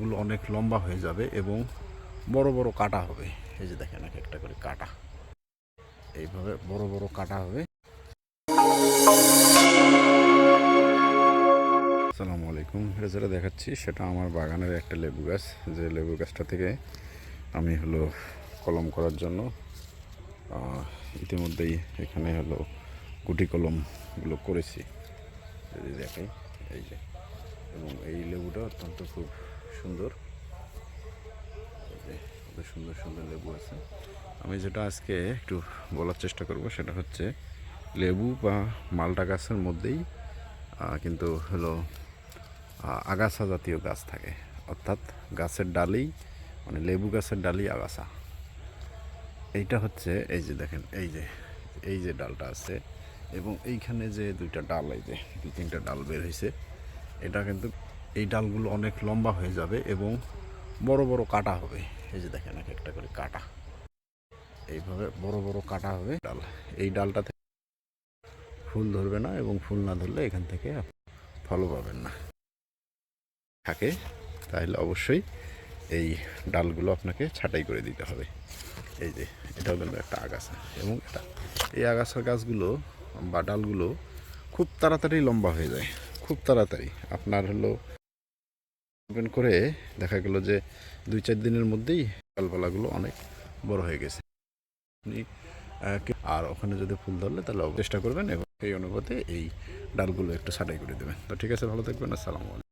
গুলো অনেক লম্বা হয়ে যাবে এবং বড় বড় কাটা হবে। এই যে দেখেন এক একটা করে কাটা। এইভাবে বড় বড় কাটা হবে। আসসালামু আলাইকুম। এটা যেটা দেখাচ্ছি, সেটা আমার বাগানের একটা লেবু গাছ। যে লেবু গাছটা থেকে আমি হলো কলম করার জন্য ইতিমধ্যেই এখানে হলো গুটি কলমগুলো করেছি। যদি দেখাই এই যে। এবং এই লেবুটা অত্যন্ত খুব সুন্দর। সুন্দর সুন্দর লেবু আছে। আমি যেটা আজকে একটু বলার চেষ্টা করব, সেটা হচ্ছে লেবু বা মালটা গাছের মধ্যেই কিন্তু হলো আগাছা জাতীয় গাছ থাকে। অর্থাৎ গাছের ডালেই মানে লেবু গাছের ডালই আগাছা। এইটা হচ্ছে, এই যে দেখেন, এই যে এই যে ডালটা আছে, এবং এইখানে যে দুইটা ডাল, এই যে, দুই তিনটা ডাল বের হয়েছে এটা কিন্তু এই ডালগুলো অনেক লম্বা হয়ে যাবে এবং বড় বড় কাটা হবে। এই যে দেখেন এক একটা করে কাটা। এইভাবে বড় বড় কাটা হবে ডাল। এই ডালটা থেকে ফুল ধরবে না এবং ফুল না ধরলে এখান থেকে ফলও পাবেন না। থাকে, তাহলে অবশ্যই এই ডালগুলো আপনাকে ছাঁটাই করে দিতে হবে। এই যে, এটাও কিন্তু একটা আগাছা এবং এটা, এই আগাছার গাছগুলো বা ডালগুলো খুব তাড়াতাড়ি লম্বা হয়ে যায়। খুব তাড়াতাড়ি। আপনার হলো ওপেন করে দেখা গেল যে দুই চার দিনের মধ্যেই ডালপালাগুলো অনেক বড় হয়ে গেছে। আপনি আর ওখানে যদি ফুল ধরলে তাহলে চেষ্টা করবেন এবং এই অনুপাতে এই ডালগুলো একটু সাটাই করে দেবেন। তো ঠিক আছে, ভালো থাকবেন, আসসালামু আলাইকুম।